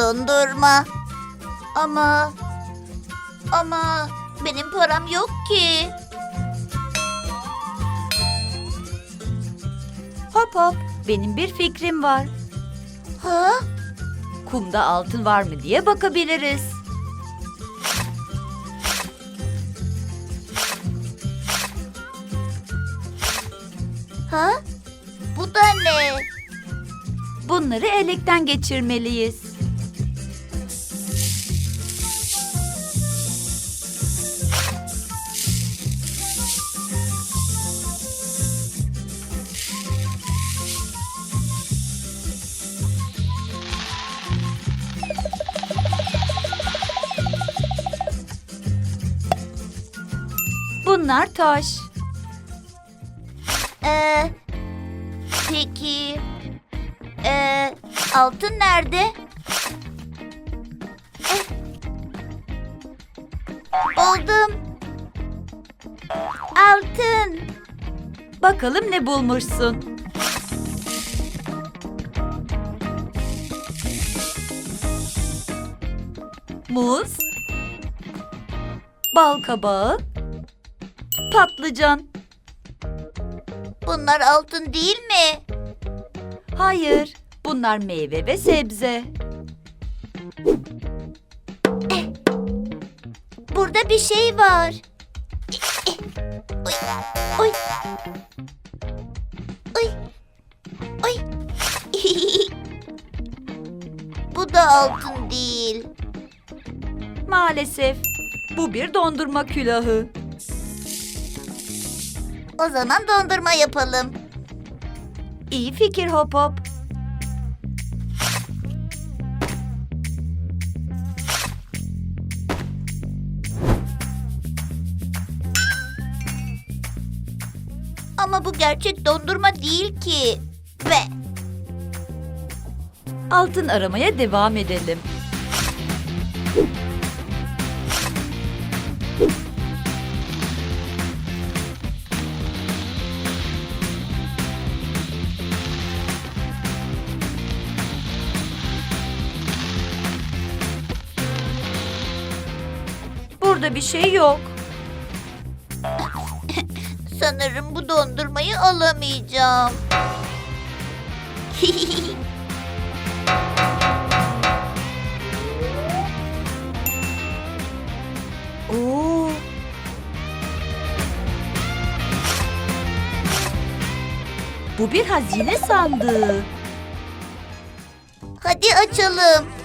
Dondurma. Ama ama benim param yok ki. Hop hop, benim bir fikrim var. Ha? Kumda altın var mı diye bakabiliriz. Ha? Bu da ne? Bunları elekten geçirmeliyiz. Bunlar taş. Ee, peki ee, altın nerede? Eh. Buldum. Altın. Bakalım ne bulmuşsun. Muz, bal kabağı, patlıcan. Bunlar altın değil mi? Hayır, bunlar meyve ve sebze. Burada bir şey var. Oy, oy. Oy, oy. Bu da altın değil. Maalesef bu bir dondurma külahı. O zaman dondurma yapalım. İyi fikir hop hop. Ama bu gerçek dondurma değil ki. Ve Altın aramaya devam edelim. Burada bir şey yok. sanırım bu dondurmayı alamayacağım. Oo. Bu bir hazine sandığı. Hadi açalım.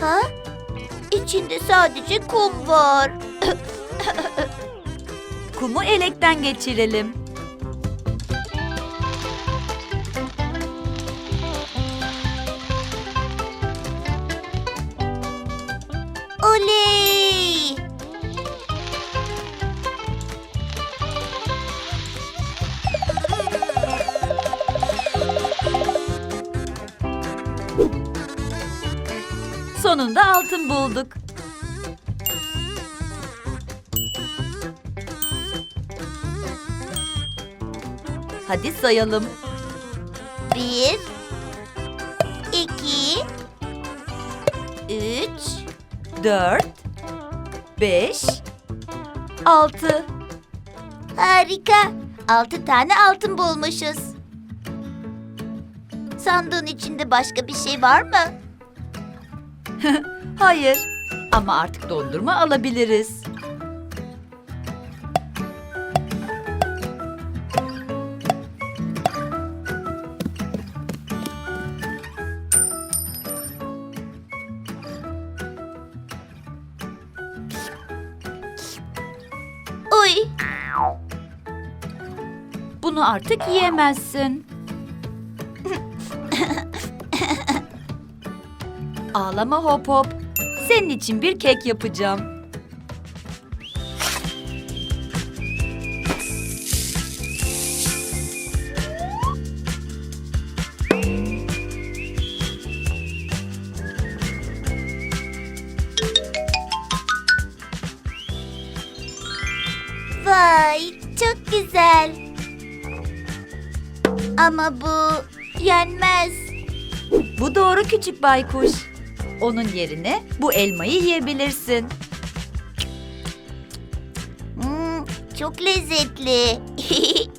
Ha? İçinde sadece kum var. Kumu elekten geçirelim. Sonunda altın bulduk. Hadi sayalım. Bir, iki, üç, Dört, beş, altı. harika. Altı tane altın bulmuşuz. Sandığın içinde başka bir şey var mı? Hayır ama artık dondurma alabiliriz. Uy, Bunu artık yiyemezsin. Ağlama hop hop. Senin için bir kek yapacağım. vay çok güzel. Ama bu yenmez. Bu doğru küçük baykuş. Onun yerine bu elmayı yiyebilirsin. Hmm, çok lezzetli.